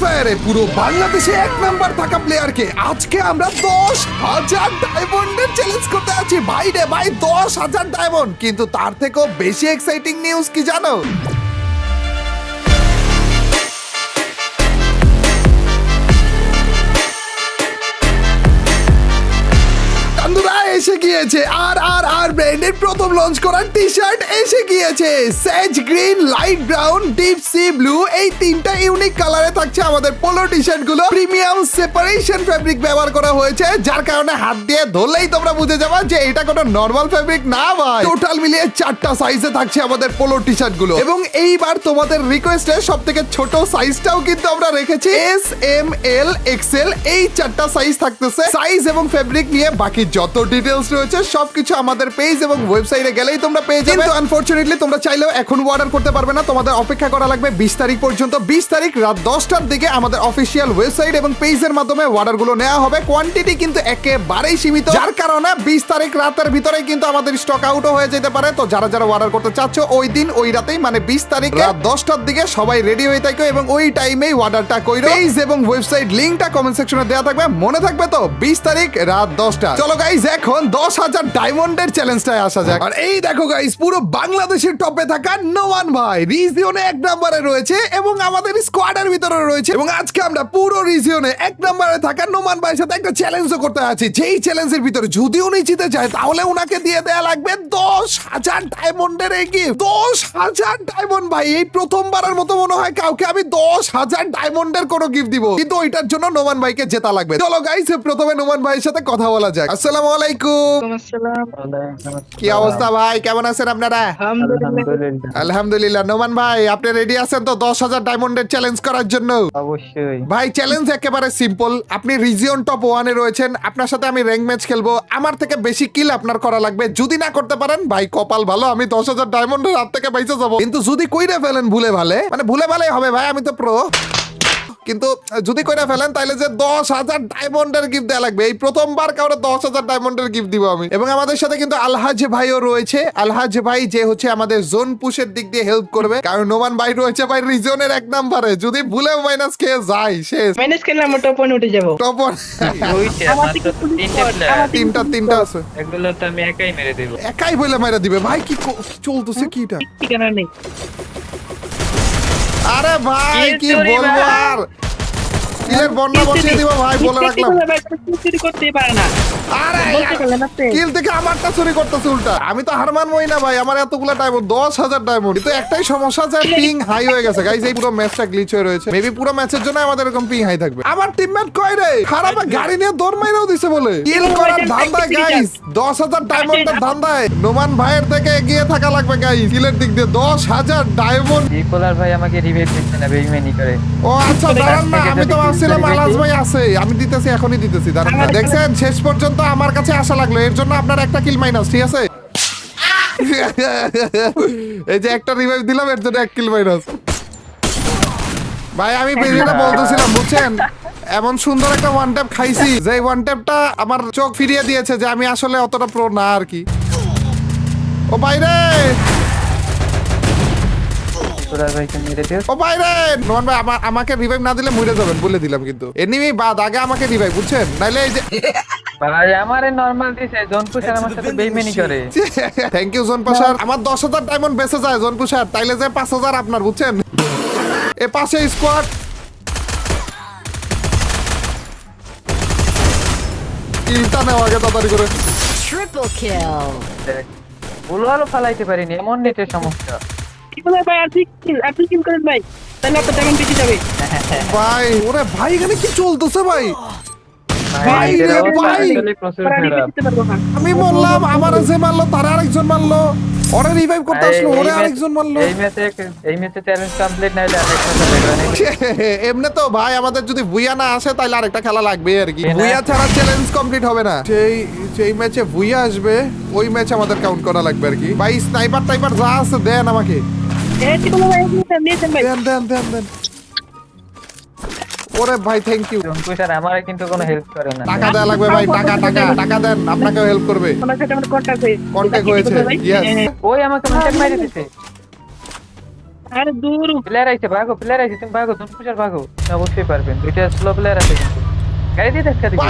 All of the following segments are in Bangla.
ফায়ারে পুরো বাংলাদেশে এক নাম্বার থাকা প্লেয়ারকে আজকে আমরা দশ হাজার ডায়মন্ডের চ্যালেঞ্জ করতে আছি ভাই রে ভাই দশ হাজার ডায়মন্ড কিন্তু তার থেকেও বেশি এক্সাইটিং নিউজ কি জানো? গিয়েছে আর আর আর ব্র্যান্ডের প্রথম লঞ্চ করার টি শার্ট এসে গিয়েছে। Sage green light brown deep sea blue এই তিনটা ইউনিক কালারে থাকছে আমাদের পোলো টি শার্টগুলো। প্রিমিয়াম সেপারেশন ফেব্রিক ব্যবহার করা হয়েছে, যার কারণে হাত দিয়ে ধরলেই তোমরা বুঝে যাবা যে এটা কোনো নর্মাল ফেব্রিক না ভাই। টোটাল মিলিয়ে চারটা সাইজে থাকছে আমাদের পোলো টি শার্টগুলো। এবং এইবার তোমাদের রিকোয়েস্টে সব থেকে ছোট সাইজটাও কিন্তু আমরা রেখেছি। এস এম এল এক্সেল এই চারটা সাইজ থাকতেছে। সাইজ এবং ফেব্রিক নিয়ে বাকি যত ডিটেলস রয়েছে সবকিছু আমাদের পেজ এবং ওয়েবসাইটে গেলেই তোমরা পেয়ে যাবে। কিন্তু আনফরচুনেটলি তোমরা চাইলেও এখন অর্ডার করতে পারবে না। তোমাদের অপেক্ষা করা লাগবে বিশ তারিখ পর্যন্ত। বিশ তারিখ রাত দশটার দিকে আমাদের অফিসিয়াল ওয়েবসাইট এবং পেজের মাধ্যমে অর্ডারগুলো নেওয়া হবে। কোয়ান্টিটি কিন্তু একেবারেই সীমিত। যার কারণে বিশ তারিখ রাতের ভিতরেই কিন্তু আমাদের স্টক আউটও হয়ে যেতে পারে। তো যারা যারা অর্ডার করতে চাচ্ছ ওই দিন ওই রাতেই মানে বিশ তারিখ রাত দশটার দিকে সবাই রেডি হয়ে থাকো এবং ওই টাইমেই অর্ডারটা কইরো। পেজ এবং ওয়েবসাইট লিঙ্কটা কমেন্ট সেকশনে দেওয়া থাকবে। মনে থাকবে তো বিশ তারিখ রাত দশটা। চলো গাইজ এখন দশ হাজার ডায়মন্ডের চ্যালেঞ্জটায় আসা যাক। আর এই দেখো গাইস পুরো বাংলাদেশের টপে থাকা নোমান ভাই। রিজিওনে এক নম্বরে রয়েছে এবং আমাদের স্কোয়াডের ভিতরে রয়েছে। এবং আজকে আমরা পুরো রিজিওনে এক নম্বরে থাকা নোমান ভাইয়ের সাথে একটা চ্যালেঞ্জও করতে আছি। যেই চ্যালেঞ্জের ভিতরে যদি উনি জিতে যায়, তাহলে উনাকে দিয়ে দেয়া লাগবে দশ হাজার ডায়মন্ডের এই গিফট দশ হাজার ডায়মন্ড ভাই, এই প্রথমবারের মতো মনে হয় কাউকে আমি দশ হাজার ডায়মন্ডের কোনো গিফট দিব। কিন্তু ওইটার জন্য নোমান ভাইকে জেতা লাগবে। চলো গাইস প্রথমে নোমান ভাইয়ের সাথে কথা বলা যাক। আসসালামু আলাইকুম। কি অবস্থা ভাই? কেমন আছেন আপনারা? আলহামদুলিল্লাহ। নোমান ভাই আপনি রেডি আছেন তো দশ হাজার ডায়মন্ডের চ্যালেঞ্জ করার জন্য? অবশ্যই। ভাই চ্যালেঞ্জ একেবারে সিম্পল আপনি রিজিয়ন টপ ওয়ানে রয়েছেন। আপনার সাথে আমি র্যাঙ্ক ম্যাচ খেলব। আমার থেকে বেশি কিল আপনার করা লাগবে। যদি না করতে পারেন ভাই কপাল ভালো আমি দশ হাজার ডায়মন্ডের হাত থেকে বাইসে যাব। কিন্তু যদি কইরে ফেলেন ভুলে ভালে মানে ভুলে ভালে হবে ভাই আমি তো প্রো কিন্তু যদি কইরা ফেলেন তাইলে যে দশ হাজার ডায়মন্ডের গিফট দেওয়া লাগবে। এই প্রথমবার কাউরে দশ হাজার ডায়মন্ডের গিফট দিব আমি। এবং আমাদের সাথে কিন্তু আলহাজ ভাইও রয়েছে। আলহাজ ভাই যে হচ্ছে আমাদের জোন পুশের দিক দিয়ে হেল্প করবে। কারণ নোমান ভাই রয়েছে ভাই রিজনের এক নাম্বারে। যদি ভুলে মাইনাস খেয়ে যায় শেষ। মাইনাস খেলে আমরা টপ ওয়ান উঠে যাব। টপ পুলিশ তিনটে তিনটা তিনটা আছে। এগুলো তো আমি একাই মেরে দেবো। একাই বলে মাইরা দিবে। ভাই কি চলতেছে কিটা ঠিকানা নেই? আরে ভাই কি কি চুরি বলব ভাই? আর কিলের বন্যা বসিয়ে দিব ভাই বলে রাখলাম। চুরি করতেই পারে না। আরে বলতে পারলেন আপনি কিল থেকে আমারটা চুরি করতেছে উল্টা। আমি তো হার মানবই না ভাই আমার এতগুলো ডায়মন্ড দশ হাজার ডায়মন্ড কিন্তু একটাই সমস্যা যে পিং হাই হয়ে গেছে। গাইজ এই পুরো ম্যাচটা গ্লিচ হয়ে রয়েছে। মেবি পুরো ম্যাচের জন্য আমাদের এরকম পিং হাই থাকবে। আমার টিমমেট কই রে? খারাপ গাড়ি নিয়ে দৌড় মাইরাও দিছে বলে। কিল করার ধান্দায় গাইজ দশ হাজার ডায়মন্ডের ধান্দায়। নোমান ভাইয়ের থেকে এগিয়ে থাকা লাগবে গাইজ কিলের দিক দিয়ে দশ হাজার ডায়মন্ড ভাই আমাকে রিভাইভ দিচ্ছে না বেইমানি করে। ও আচ্ছা দাঁড়ান না আমি তো ভাবছিলাম আলাস ভাই আছে। আমি দিতেছি এখনই দিতেছি। দাঁড়ান দেখছেন? শেষ পর্যন্ত আমার কাছে আসা লাগল। এর জন্য আপনার একটা কিল মাইনাস ঠিক আছে? এই যে একটা রিভাইভ দিলাম এর জন্য এক কিল মাইনাস ভাই আমি বলতেছিলাম বুঝছেন? এমন সুন্দর একটা ওয়ান ট্যাপ খাইছি যে ওয়ান ট্যাপটা আমার চোখ ফিরিয়ে দিয়েছে যে আমি আসলে অতটা প্রো না আর কি। ও বাইরে বিপোলার ভাইকে মেরে দিও। ও বাইরে নোমান ভাই আমা- আমাকে রিভাইভ না দিলে মরে যাবেন বলে দিলাম কিন্তু। এনিমি বাদ আগে আমাকে রিভাইভ বুঝছেন? নাইলে এই যে ভাই আমারে নরমাল দিছে জোনপুর স্যার আমার সাথে বেইমানি করে। থ্যাংক ইউ জোন পাশার আমার দশ হাজার ডায়মন্ড বেঁচে যায় জোন তাইলে যে পাঁচ হাজার আপনার বুঝছেন? এ পাশে স্কোয়াড কিলটা নেওয়া আগে তাড়াতাড়ি করে। ফালাইতে পারিনি এমন নেটের সমস্যা। কি বলে ভাই? কিল করেন ভাই? তাহলে আপনার ডায়মন্ড বেশি যাবে? ভাই ওরে ভাই এখানে কি চলতেছে ভাই? রে আমি বললাম আমার যে মারলো তারা আরেকজন মারলো। ওরে রিভাইভ করতে আসলো ওরে আরেকজন মারলো। এই ম্যাচে এই ম্যাচে চ্যালেঞ্জ কমপ্লিট না হলে এমনি তো ভাই আমাদের যদি ভুইয়া না আসে তাহলে আরেকটা খেলা লাগবে আর কি। ভুইয়া ছাড়া চ্যালেঞ্জ কমপ্লিট হবে না। সেই যেই ম্যাচে ভুইয়া আসবে ওই ম্যাচ আমাদের কাউন্ট করা লাগবে আর কি। ভাই স্নাইপার টাইপার যা আছে দেন আমাকে। এই কি ভাই নিয়েছেন নিয়েছেন দেন দেন দেন দেন ওরে ভাই থ্যাংক ইউ জোনপুর স্যার আমারে কিন্তু কোনো হেল্প করে না টাকা দেওয়া লাগবে ভাই টাকা টাকা টাকা দেন আপনাকেও হেল্প করবে ওনার সাথে আমার কন্টাক্ট হয়েছে কন্ট্যাক্ট হয়েছে ইয়েস। ওই আমাকে মনটাক মাইরে দিছে আরে দূর প্লেয়ার আইছে ভাগো প্লেয়ার আইছে তুমি ভাগো তুমি পুষার ভাগো অবশ্যই পারবেন দুইটা স্লো প্লেয়ার আছে কিন্তু গাড়ি দিয়ে ধাক্কা দিবি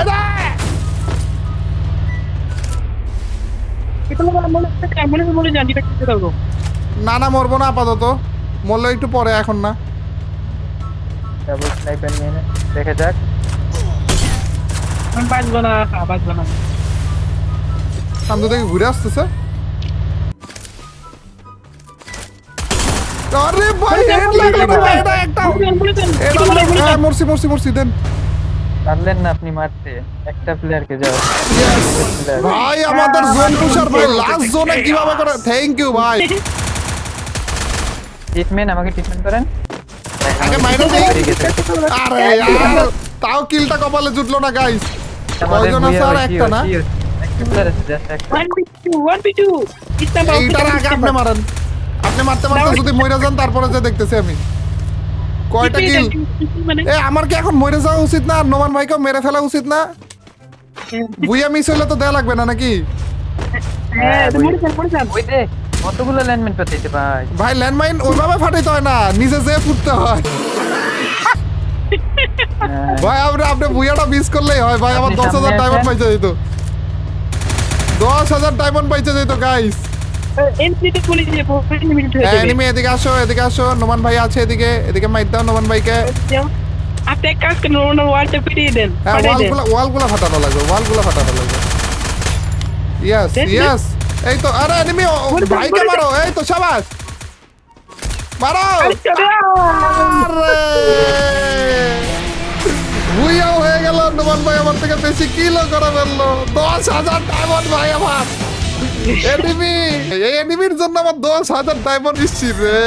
এটা মনে মনে মনে মনে জানি এটা করতে পারব না না মরবো না আপাতত। মরলে একটু পরে এখন না। ডাবল স্নাইপার নিয়ে নে দেখা যাক। আমি বাঁচবো না হ্যাঁ, বাঁচবো না। সামনে থেকে ঘুরে আসতেছে। আরে ভাই হেড না ভাই, এটা একটা। এটা মরছি মরছি মরছি দেন। পারলেন না আপনি মারতে। একটা প্লেয়ারকে যাও। ভাই আমাদের জোন পুষার ভাই লাস্ট জোনে কীভাবে করে থ্যাংক ইউ ভাই। ট্রিটমেন্ট আমাকে ট্রিটমেন্ট করেন। আগে মাইরে আরে यार তাও কিলটা কপালে জুটলো না গাইস কয়জন আছে আর একটা না? এইটার আগে আপনি মারেন। আপনি মারতে মারতে যদি মরে যান তারপরে যে দেখতেছি আমি। কয়টা কিল মানে এ আমার কি এখন মরে যাওয়া উচিত না? নোমান ভাইকেও মেরে ফেলা উচিত না? বুইয়া মিস হইলে তো দেয়া লাগবে না নাকি? হ্যাঁ মরে যান মরে যান। ওই দে কতগুলো ল্যান্ডমেন্ট পাঠাইছে ভাই? ভাই ল্যান্ডমাইন ওইভাবে ফাটাইতে হয় না নিজে যে ফুটতে হয়। হ্যাঁ, ভাই আপনি আপনি বুইয়াটা মিস করলেই হয় ভাই আমার দশ হাজার ডায়মন্ড পাইছে যেত দশ হাজার ডায়মন্ড পাইছে যেত গাইস এনিমি এদিকে আসো এদিকে আসো। নোমান ভাই আছে এদিকে এদিকে মাইট দাও নোমান ভাইকে। আপনি এক কাজ করেন ওনার ওয়ালটা ফিরিয়ে দেন হ্যাঁ ওয়ালগুলো ওয়ালগুলো ফাটানো লাগবে ওয়ালগুলো ফাটানো লাগবে। ইয়েস। ইয়েস এই তো আরে এনিমি ভাইকে মরে এই তো শাবাশ মারো। ভুইয়াও হয়ে গেল নোমান ভাই আমার থেকে বেশি কিলো করে ফেলল। দশ হাজার ডায়মন্ড ভাই আমার। এনিমি! এই এনিমির জন্য আমার দশ হাজার ডায়মন্ড রে।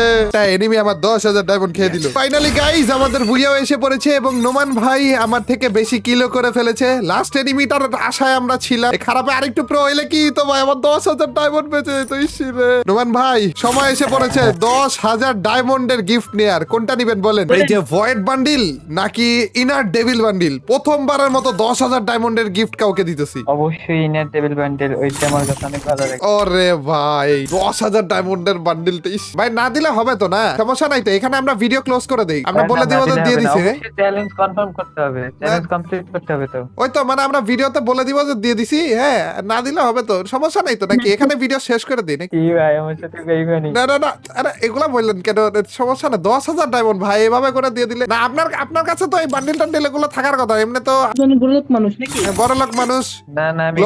এনিমি আমার দশ হাজার ডায়মন্ড খেয়ে দিল। ফাইনালি গাইজ আমাদের ভুইয়াও এসে পড়েছে এবং নোমান ভাই আমার থেকে বেশি কিলো করে ফেলেছে। লাস্ট এনিমিটার আশায় আমরা ছিলাম। খারাপে আরেকটু প্রো হইলে কি তো ভাই? আমার দশ হাজার ডায়মন্ড বেঁচে যেত ইসি রে। নোমান ভাই সময় এসে পড়েছে। দশ হাজার ডায়মন্ডের গিফট নেয়ার। কোনটা নিবেন বলেন? এই যে ভয়েড বান্ডিল নাকি ইনার ডেভিল বান্ডিল প্রথমবারের মতো দশ হাজার ডায়মন্ডের গিফট কাউকে দিতেছি। অবশ্যই ইনার টেবিল ব্যান্ডেল ওইটা আমার কাছে অনেক ভালো ওরে ভাই দশ হাজার ডায়মন্ডের বান্ডিলটা ভাই না দিলে হবে তো না? সমস্যা নাই তো এখানে আমরা ভিডিও ক্লোজ করে দেই। আমরা বলে দিব যে দিয়ে দিছি চ্যালেঞ্জ কনফার্ম করতে হবে। চ্যালেঞ্জ কমপ্লিট করতে হবে তো। ওই তো মানে আমরা ভিডিওতে বলে দিব যে দিয়ে দিছি হ্যাঁ? না দিলে হবে তো সমস্যা নাই তো নাকি? এখানে ভিডিও শেষ করে দিই নাকি? ভাই আমার সাথে বেইমানি। না না না আরে এগুলা বললেন কেন? সমস্যা না দশ হাজার ডায়মন্ড ভাই এভাবে করে দিয়ে দিলে। না আপনার আপনার কাছে তো এই বান্ডিল টান্ডিল এগুলো থাকার কথা এমনি তো একজন বড়লোক মানুষ নাকি? বড় লোক মানুষ। না না আমি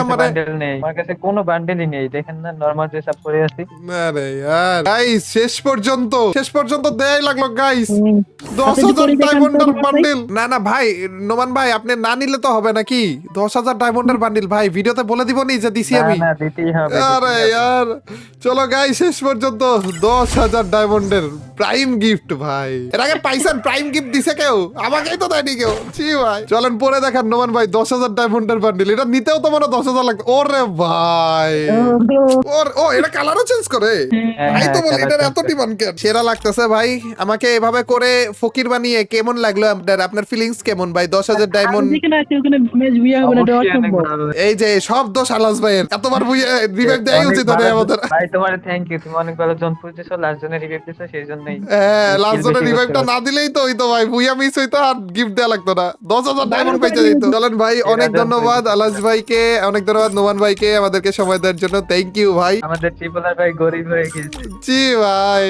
নম্বরে। আমার কাছে কোনো বান্ডেলই নেই দেখেন না নরমাল ড্রেস আপ করে আছি। আরে গাইস শেষ পর্যন্ত শেষ পর্যন্ত দেয়াই লাগল গাইস দশ আপনি হাজার করে দেখান তো ডায়মন্ডের নোমান ভাই। বান্ডিল না না ভাই নোমান ভাই আপনি না নিলে তো হবে নাকি? দশ হাজার ডায়মন্ডের বান্ডিল ভাই ভিডিওতে বলে দিব নি যে দিছি আমি। না দিতেই হবে আরে। ইয়ার চলো শেষ পর্যন্ত দশ হাজার ডায়মন্ডের প্রাইম গিফট ভাই। এর আগে পাইছেন প্রাইম গিফট দিছে কেউ? আমাকেই তো দেয়নি কেউ। ছি ভাই। চলেন পরে দেখান নোমান ভাই দশ হাজার ডায়মন্ডের বান্ডিল এটা নিতেও তো মানে দশ হাজার লাগতো ওরে ভাই। ওর ও এটা কালারও চেঞ্জ করে। হ্যাঁ, ভাই তো হ্যাঁ, বলি এটার এত ডিমান্ড কেন? সেরা লাগতেছে ভাই আমাকে এভাবে করে ফকির বানিয়ে কেমন লাগল আপনার আপনার ফিলিংস কেমন ভাই? দশ হাজার ডায়মন্ড এই যে সব দোষ আলাস ভাইয়ের। এতবার রিভাইভ দেয় উচিত হবে আমাদের। ভাই তোমার থ্যাংক ইউ তুমি অনেক ভালো জন লাস্ট জনে রিভাইভ দিছো সেই জন্যই। হ্যাঁ লাস্ট জনের রিভাইভটা না দিলেই তো হইতো ভাই ভুইয়া মিস হইতো আর গিফট দেওয়া লাগতো না। দশ হাজার ডায়মন্ড পাইতে দিত চলেন ভাই অনেক ধন্যবাদ আলাস ভাইকে অনেক ধন্যবাদ নোমান ভাইকে আমাদেরকে সময় দেওয়ার জন্য থ্যাংক ইউ ভাই। আমাদের ট্রিপলার ভাই গরিব হয়ে গেছে। জি ভাই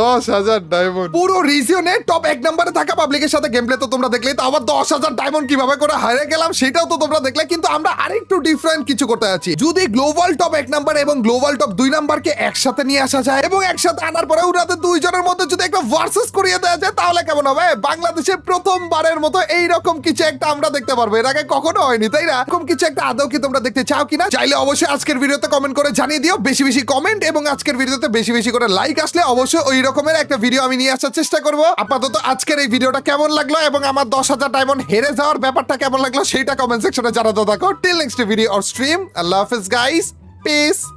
দশ হাজার ডায়মন্ড পুরো রিজিয়নে টপ এক নম্বরে থাকা পাবলিকের সাথে গেম প্লে তো তোমরা দেখলে তো আবার দশ হাজার ডায়মন্ড কীভাবে করে হারিয়ে গেলাম সেটাও তো তোমরা দেখলে কিন্তু আমরা আরেকটু ডিফারেন্ট কিছু করতে যাচ্ছি। যদি গ্লোবাল টপ এক নাম্বার এবং গ্লোবাল টপ দুই নাম্বারকে একসাথে নিয়ে আসা যায় এবং একসাথে আনার পরে ওনাদের দুইজনের মধ্যে যদি একটা ভার্সেস করিয়ে দেওয়া যায় তাহলে কেমন হবে? বাংলাদেশে প্রথমবারের মতো এইরকম কিছু একটা আমরা দেখতে পারব। এর আগে কখনো হয়নি তাই না? এরকম কিছু একটা আদৌ কি তোমরা দেখতে চাও কিনা? চাইলে অবশ্যই আজকের ভিডিওতে কমেন্ট করে জানিয়ে দিও। বেশি বেশি কমেন্ট এবং আজকের ভিডিওতে বেশি বেশি করে লাইক আসলে অবশ্যই ওই রকমের একটা ভিডিও আমি নিয়ে আসার চেষ্টা করব। আপাতত আজকের এই ভিডিওটা কেমন লাগল এবং আমার দশ হাজার ডায়মন্ড হেরে যাওয়ার ব্যাপারটা কেমন লাগল সেইটা কমেন্ট সেকশনে জানাতে থাকো। Till next video or stream আল্লাহ হাফিজ গাইস পিস